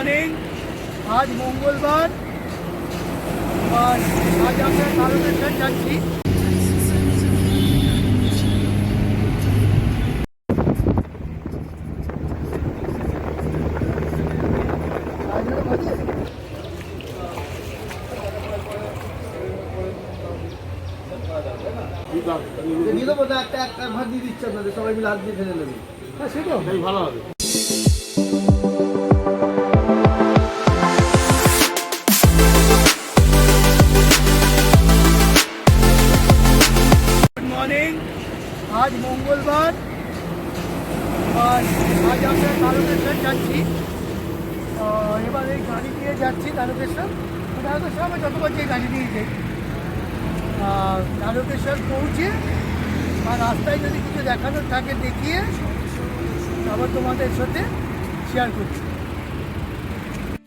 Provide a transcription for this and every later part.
Morning আজ মঙ্গলবার। আজ আমরা তারকেশ্বর যাচ্ছি দিয়ে দেবো একটা একটা ভাত দিয়ে দিচ্ছে আপনাদের সবাই মিলে হাত দিয়ে ফেলে নেবে হ্যাঁ সেটাও ভালো হবে। আজ মঙ্গলবার। আর আজ আমরা তারকেশ্বর যাচ্ছি। এবার এই গাড়ি নিয়ে যাচ্ছি তারকেশ্বর। তারকেশ্বর আমরা যতবার যে গাড়ি নিয়ে যাই। তারকেশ্বর পৌঁছে আর রাস্তায় যদি কিছু দেখানোর থাকে দেখিয়ে আবার তোমাদের সাথে শেয়ার করছি।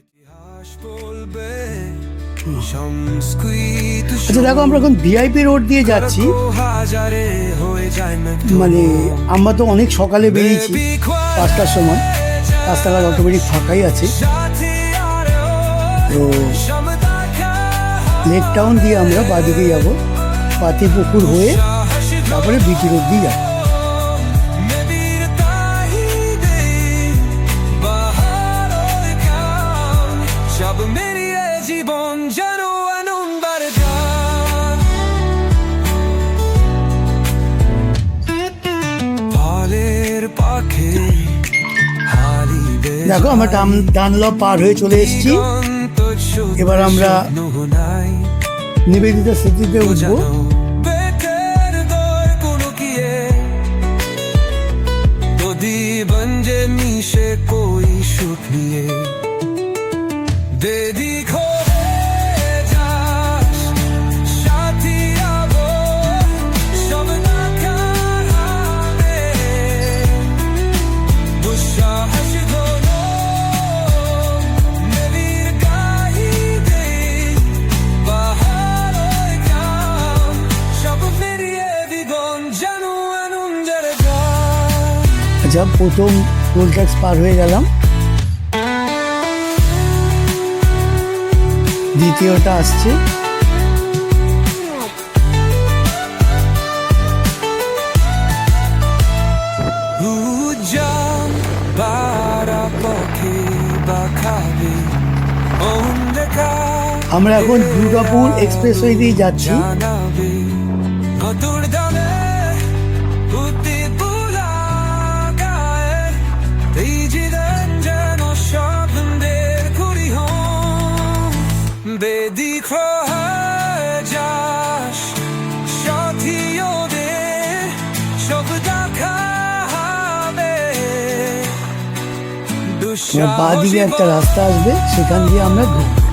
ইতিহাস বলবে আচ্ছা দেখো, আমরা এখন ভিআইপি রোড দিয়ে যাচ্ছি। মানে আমরা তো অনেক সকালে বেরিয়েছি, পাঁচটার সময়। রাস্তাঘাট অটোমেটিক ফাঁকাই আছে। তো লেক টাউন দিয়ে আমরা বাদিকে যাব, পাতিপুকুর হয়ে তারপরে বিটি রোড দিয়ে যাব। দেখো আমরা ডান ডানলপ পার হয়ে চলে এসেছি। এবার আমরা নিবেদিতা স্মৃতিতে উঠবো। আচ্ছা প্রথম টোল ট্যাক্স পার হয়ে গেলাম। দ্বিতীয়টা আসছে। আমরা এখন দুর্গাপুর এক্সপ্রেসওয়ে দিয়ে যাচ্ছি বাঁ দিকে একটা রাস্তা আসবে সেখান দিয়ে আমরা ঘুরবো।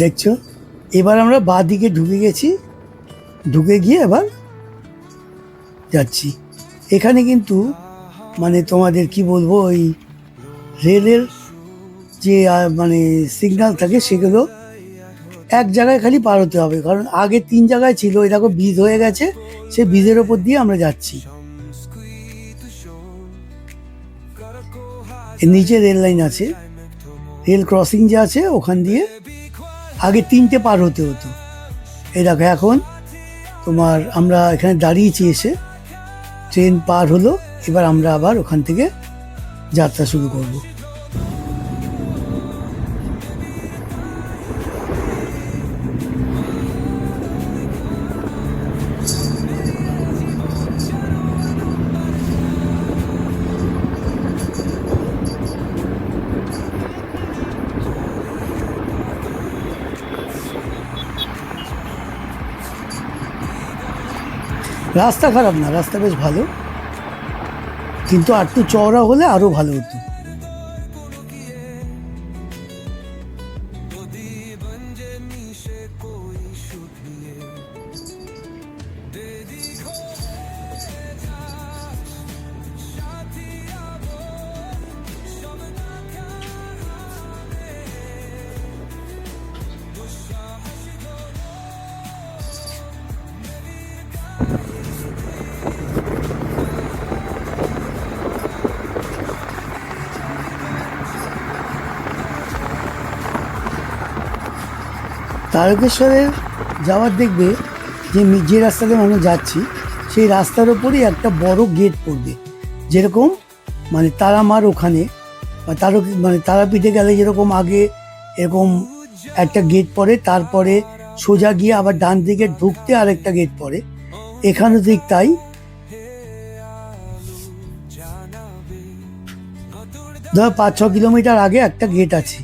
দেখছ? এবার আমরা বাঁ দিকে ঢুকে গেছি। ঢুকে গিয়ে এবার যাচ্ছি। এখানে কিন্তু মানে তোমাদের কি বলব, ওই রেলের যে মানে সিগন্যাল থাকে সেগুলো এক জায়গায় খালি পার হতে হবে। কারণ আগে তিন জায়গায় ছিল ওই দেখো ব্রিজ হয়ে গেছে, সেই ব্রিজের ওপর দিয়ে আমরা যাচ্ছি। নিচে রেল লাইন আছে। রেল ক্রসিং যে আছে, ওখান দিয়ে আগে তিনটে পার হতে হতো। এই দেখো এখন তোমার আমরা এখানে দাঁড়িয়েছি এসে, ট্রেন পার হলো, এবার আমরা আবার ওখান থেকে যাত্রা শুরু করব। রাস্তা খারাপ না রাস্তা বেশ ভালো। কিন্তু আর একটু চওড়া হলে আরও ভালো হতো। তারকেশ্বরে যাওয়ার দেখবে যে যে রাস্তাতে আমরা যাচ্ছি, সেই রাস্তার ওপরই একটা বড় গেট পড়বে। যেরকম মানে তারামার ওখানে, বা তারক মানে তারাপীঠে গেলে যেরকম আগে এরকম একটা গেট পড়ে, তারপরে সোজা গিয়ে আবার ডান দিকে ঢুকতে আরেকটা গেট পড়ে। এখানে ঠিক তাই। ধর পাঁচ ছ কিলোমিটার আগে একটা গেট আছে।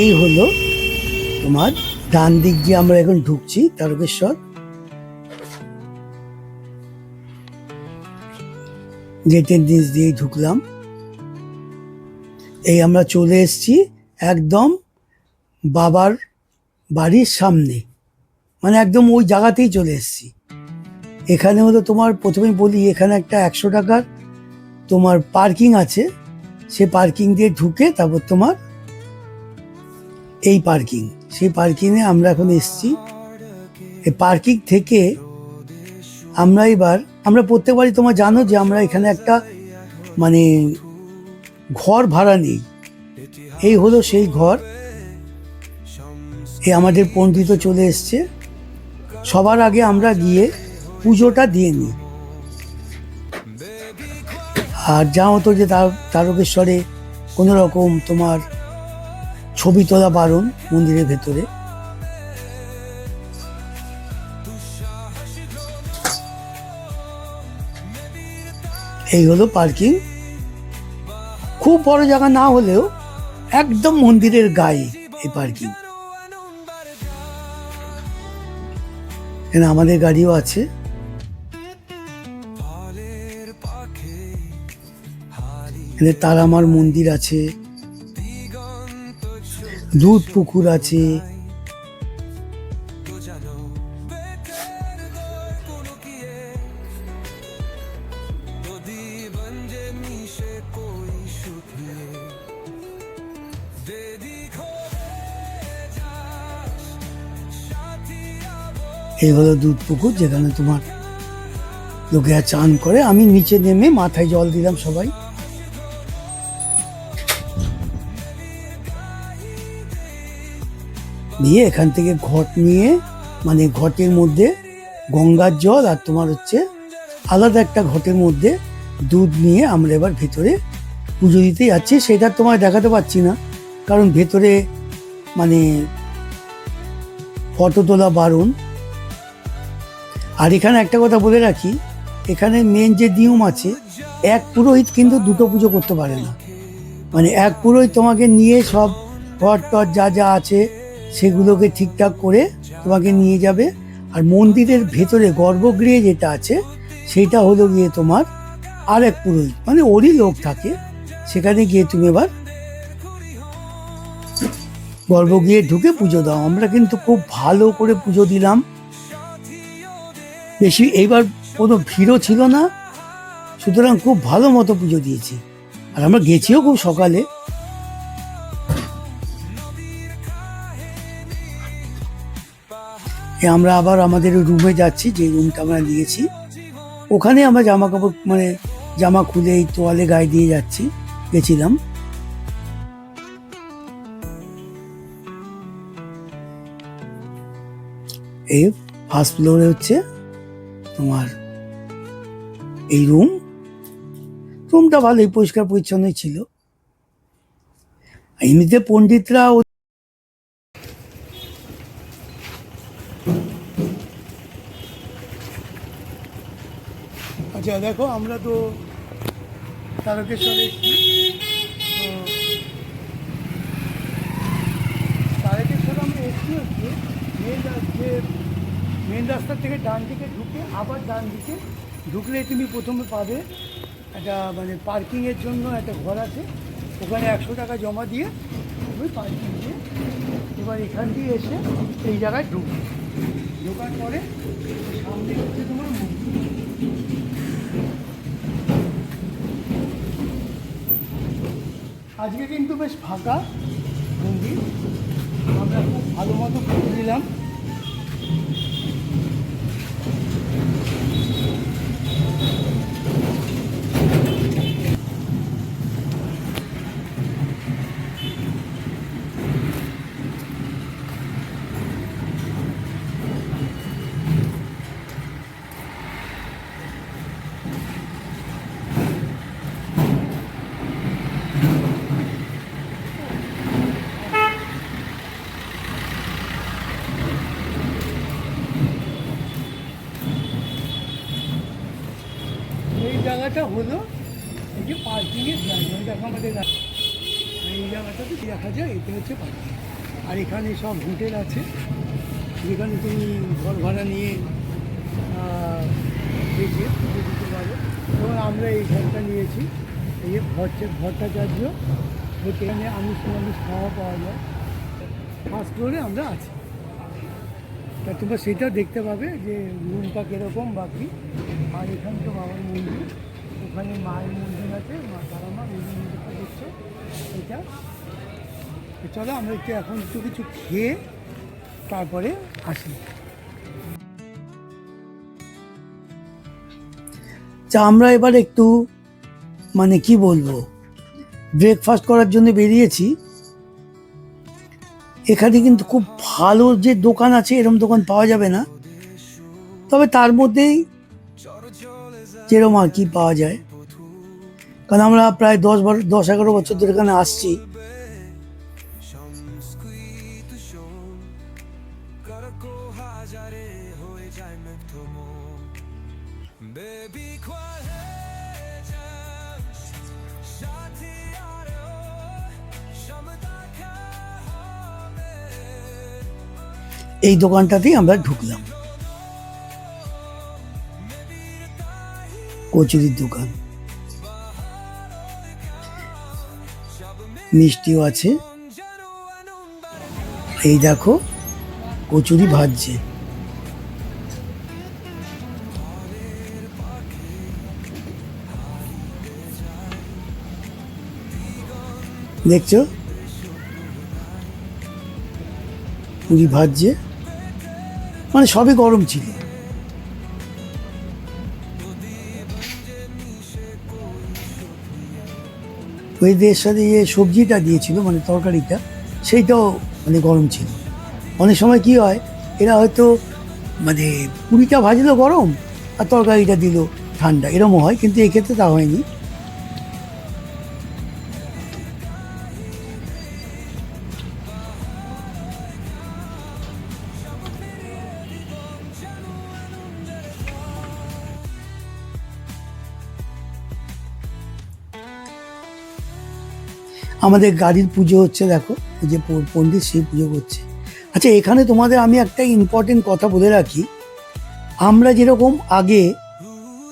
এই হলো তোমার ডান দিক দিয়ে আমরা এখন ঢুকছি, তারকেশ্বর। গেটের নিচ দিয়ে ঢুকলাম। এই আমরা চলে এসেছি একদম বাবার বাড়ির সামনে। মানে একদম ওই জায়গাতেই চলে এসেছি। এখানে হলো তোমার প্রথমে বলি, এখানে একটা একশো টাকার তোমার পার্কিং আছে। সে পার্কিং দিয়ে ঢুকে তারপর তোমার এই পার্কিং সেই পার্কিংয়ে আমরা এখন এসেছি। এই পার্কিং থেকে আমরা এবার, আমরা প্রত্যেকবারই তোমার জানো যে আমরা এখানে একটা মানে ঘর ভাড়া নেই। এই হলো সেই ঘর। এই আমাদের পণ্ডিত চলে এসছে। সবার আগে আমরা গিয়ে পুজোটা দিয়ে নিই। আর যা হতো যে তার- তারকেশ্বরে কোনো রকম তোমার ছবি তোলা বারণ মন্দিরের ভেতরে। এই হলো পার্কিং। খুব বড় জায়গা না হলেও একদম মন্দিরের গায়ে এই পার্কিং। এখানে আমাদের গাড়িও আছে। এখানে তারামার মন্দির আছে। যাস পুকুর আছে। এই হলো দুধ পুকুর, যেখানে তোমার লোকেরা চান করে। আমি নিচে নেমে মাথায় জল দিলাম সবাই। দিয়ে এখান থেকে ঘট নিয়ে মানে ঘটের মধ্যে গঙ্গার জল আর তোমার হচ্ছে আলাদা একটা ঘটের মধ্যে দুধ নিয়ে আমরা এবার ভেতরে পুজো দিতে যাচ্ছি। সেটা তোমায় দেখাতে পারছি না, কারণ ভেতরে মানে ফটো তোলা বারণ। আর এখানে একটা কথা বলে রাখি, এখানে মেন যে নিয়ম আছে, এক পুরোহিত কিন্তু দুটো পুজো করতে পারে না। মানে এক পুরোহিত তোমাকে নিয়ে সব ঘর টর যা যা আছে সেগুলোকে ঠিকঠাক করে তোমাকে নিয়ে যাবে। আর মন্দিরের ভেতরে গর্ভগৃহে যেটা আছে, সেটা হলো গিয়ে তোমার আর এক পুরোহিত মানে ওরই লোক থাকে। সেখানে গিয়ে তুমি এবার গর্ভগৃহে ঢুকে পুজো দাও। আমরা কিন্তু খুব ভালো করে পুজো দিলাম। বেশি এইবার কোনো ভিড়ও ছিল না। সুতরাং খুব ভালো মতো পুজো দিয়েছি। আর আমরা গেছিও খুব সকালে। আমরা আবার আমাদের রুমে যাচ্ছি, যে রুমটা আমরা নিয়েছি। ওখানে আমরা জামা কাপড় মানে জামা খুলে এই তোয়ালে গায়ে দিয়ে যাচ্ছি, গেছিলাম। এই ফার্স্ট ফ্লোরে হচ্ছে তোমার এই রুম রুমটা ভালোই পরিষ্কার পরিচ্ছন্নই ছিল। এমনিতে পণ্ডিতরা দেখো, আমরা তো তারকেশ্বরে তো তারকেশ্বর আমরা এসেছি হচ্ছে মেন যে মেন রাস্তা থেকে ডান দিকে ঢুকে আবার ডান দিকে ঢুকলে তুমি প্রথমে পাবে একটা মানে পার্কিংয়ের জন্য একটা ঘর আছে। ওখানে একশো টাকা জমা দিয়ে তুমি পার্কিং দিয়ে এবার এখান দিয়ে এসে এই জায়গায় ঢুকবে। ঢোকার পরে সামনে হচ্ছে তোমার মন্দির। আজকে কিন্তু বেশ ফাঁকা মন্দির। আমরা খুব ভালো মতো ঘুরে দিলাম জায়গাটা হলো এই যে পার্কিংয়ের জায়গা দেখো আমাদের এই জায়গাটাতে দেখা যায়, এটা হচ্ছে পার্কিং আর এখানে সব হোটেল আছে। যেখানে তুমি ঘর ভাড়া নিয়ে বেঁচে পুজো দিতে পারো। যেমন আমরা এই ঘরটা নিয়েছি। এই ভট্টা ভট্টাচার্য এখানে আমিষ নিরামিষ খাওয়া পাওয়া যায়। ফার্স্ট ফ্লোরে আমরা আছি। তা তোমরা সেটা দেখতে পাবে যে রুমটা কীরকম বাকি আর এখানে তো বাবার মন্দির। ওখানে মায়ের মন্দির আছে, মা তারা মা ওই মন্দিরটা দেখছ, এটা। চলো আমরা একটু এখন একটু কিছু খেয়ে তারপরে আসি। তা আমরা এবার একটু মানে কি বলব ব্রেকফাস্ট করার জন্য বেরিয়েছি। এখানে কিন্তু খুব ভালো যে দোকান আছে এরকম দোকান পাওয়া যাবে না। তবে তার মধ্যেই যেরকম আর কি পাওয়া যায়? কারণ আমরা প্রায় দশ বারো, দশ এগারো বছর ধরে এখানে আসছি। এই দোকানটাতেই আমরা ঢুকলাম। কচুরির দোকান। মিষ্টিও আছে। এই দেখো, কচুরি ভাজছে। দেখছ? পুরি ভাজছে। মানে সবই গরম ছিল। ওই এর সাথে যে সবজিটা দিয়েছিল মানে তরকারিটা, সেইটাও মানে গরম ছিল। অনেক সময় কি হয়, এরা হয়তো মানে পুরিটা ভাজলো গরম আর তরকারিটা দিল ঠান্ডা, এরমও হয়, কিন্তু এক্ষেত্রে তা হয়নি। আমাদের গাড়ির পুজো হচ্ছে, দেখো যে পণ্ডিত সেই পুজো করছে। আচ্ছা এখানে তোমাদের আমি একটা ইম্পর্টেন্ট কথা বলে রাখি। আমরা যেরকম আগে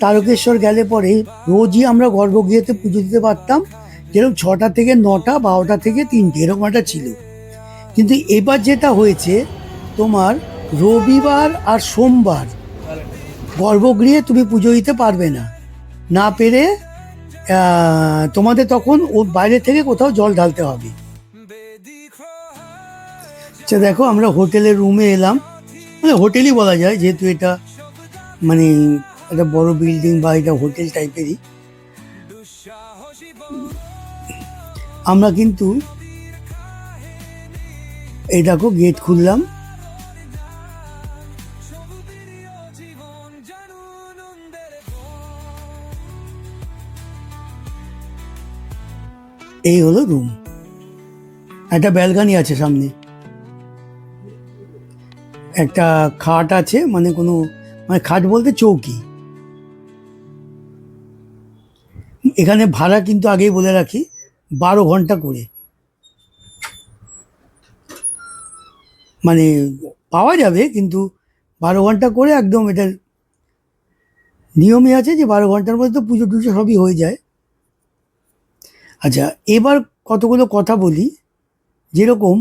তারকেশ্বর গেলে পরে রোজই আমরা গর্ভগৃহতে পুজো দিতে পারতাম, যেরকম ছটা থেকে নটা, বারোটা থেকে তিনটে, এরকম একটা ছিল। কিন্তু এবার যেটা হয়েছে, তোমার রবিবার আর সোমবার গর্ভগৃহে তুমি পুজো দিতে পারবে না। না পেরে তোমাদের তখন বাইরে থেকে কোথাও জল ঢালতে হবে। আচ্ছা দেখো, আমরা হোটেলের রুমে এলাম। মানে হোটেলই বলা যায়, যেহেতু এটা মানে একটা বড় বিল্ডিং বা এটা হোটেল টাইপেরই। আমরা কিন্তু এই দেখো গেট খুললাম। এই হলো রুম একটা ব্যালকানি আছে সামনে। একটা খাট আছে মানে কোনো মানে খাট বলতে চৌকি। এখানে ভাড়া কিন্তু আগেই বলে রাখি, বারো ঘণ্টা করে। মানে পাওয়া যাবে, কিন্তু বারো ঘণ্টা করে একদম এটার নিয়মই আছে যে বারো ঘণ্টার মধ্যে তো পুজো টুজো সবই হয়ে যায়। আচ্ছা এবার কতগুলো কথা বলি। যেরকম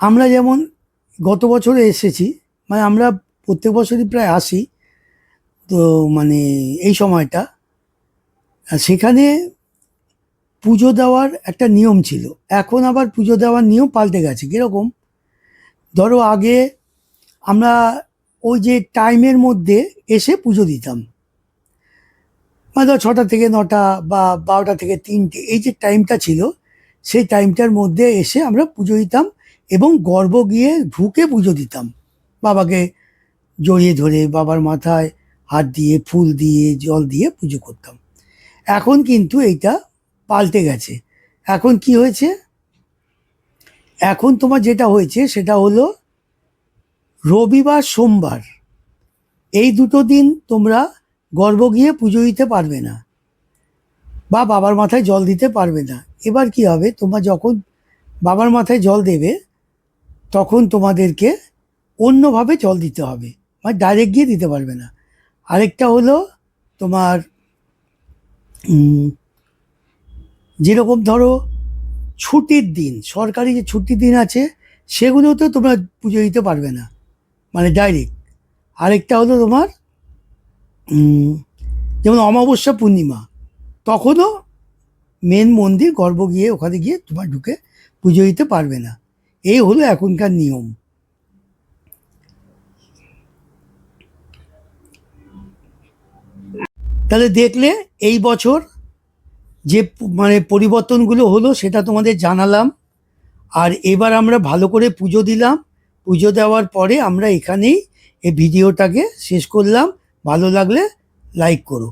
আমরা যেমন গত বছরে এসেছি মানে আমরা প্রত্যেক বছরই প্রায় আসি, তো মানে এই সময়টা, সেখানে পুজো দেওয়ার একটা নিয়ম ছিল। এখন আবার পুজো দেওয়ার নিয়ম পাল্টে গেছে। কীরকম? ধরো আগে আমরা ওই যে টাইমের মধ্যে এসে পুজো দিতাম। মানে ধরো ছটা থেকে নটা বা বারোটা থেকে তিনটে, এই যে টাইমটা ছিল, সেই টাইমটার মধ্যে এসে আমরা পুজো দিতাম এবং গর্ব গিয়ে ঢুকে পুজো দিতাম। বাবাকে জড়িয়ে ধরে, বাবার মাথায় হাত দিয়ে, ফুল দিয়ে, জল দিয়ে পুজো করতাম। এখন কিন্তু এইটা পাল্টে গেছে। এখন কি হয়েছে? এখন তোমার যেটা হয়েছে সেটা হলো রবিবার, সোমবার, এই দুটো দিন তোমরা গর্ব গিয়ে পুজো দিতে পারবে না বা বাবার মাথায় জল দিতে পারবে না। এবার কি হবে? তোমরা যখন বাবার মাথায় জল দেবে, তখন তোমাদেরকে অন্যভাবে জল দিতে হবে। মানে ডাইরেক্ট গিয়ে দিতে পারবে না। আরেকটা হলো তোমার যেরকম ধরো ছুটির দিন, সরকারি যে ছুটির দিন আছে, সেগুলোতেও তোমরা পুজো দিতে পারবে না। মানে ডাইরেক্ট আরেকটা হলো তোমার যেমন অমাবস্যা পূর্ণিমা, তখনও মেন মন্দির গর্ভ গিয়ে ওখানে গিয়ে তোমার ঢুকে পুজো দিতে পারবে না। এই হলো এখনকার নিয়ম। তাহলে দেখলে এই বছর যে মানে পরিবর্তনগুলো হলো সেটা তোমাদের জানালাম। আর এবার আমরা ভালো করে পুজো দিলাম। পুজো দেওয়ার পরে আমরা এখানেই এই ভিডিওটাকে শেষ করলাম। ভালো লাগলে লাইক করো।